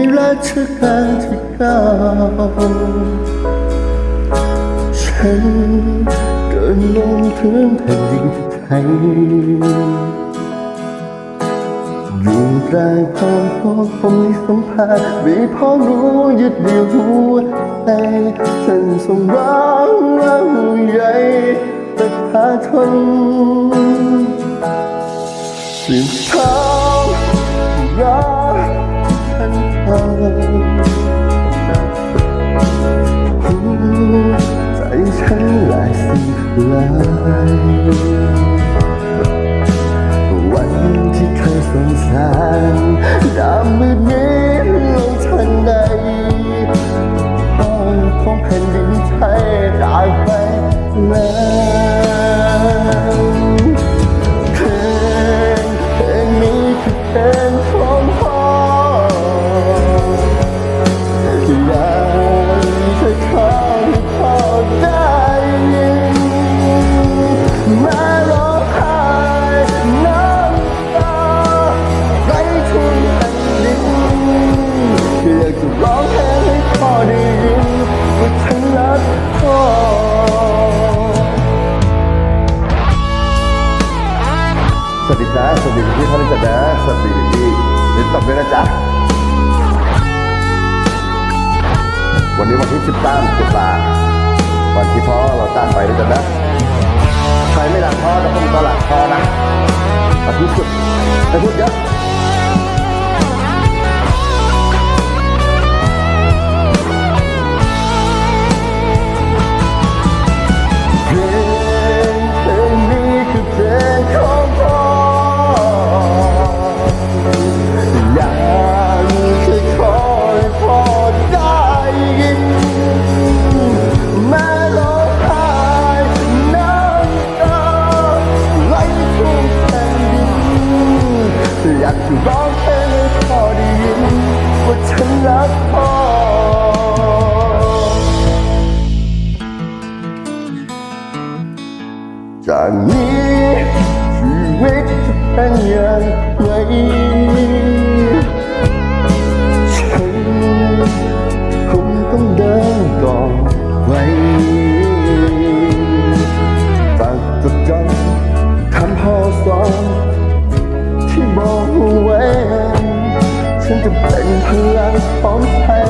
ในรัชกาลที่เก้าฉันเดินลงถึงแผ่นดินไทยอยู่กลางพ่อพ่อผมมีสัมผัสมีพ่อรู้ยึดเดียวหัวใจฉันทรงรักและห่วงใยประชาชนสิ่งท้า ลายวันที่เค วัสดีจ้าสวัสดีพี่ท่านจ้านะสวัสดีพี่เดี๋ยวตบด้วยนะจ๊ะวันนี้วันที่ 13ตุลาวันที่พ่อเราตั้งไปด้วยกันะใครไม่รักพ่อแต่ผมก็รักพ่อนะ จากนี้ชีวิตจะเป็นอย่างไรฉันคงต้องเดินต่อไปฝากจดจำคำพ่อสอนที่บอกไว้ ฉันจะเป็นพลังของไทย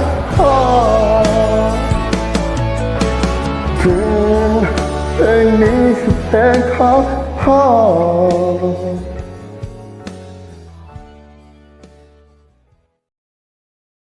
กพอเพลงเพลงนี้คือเพลงของพ่อ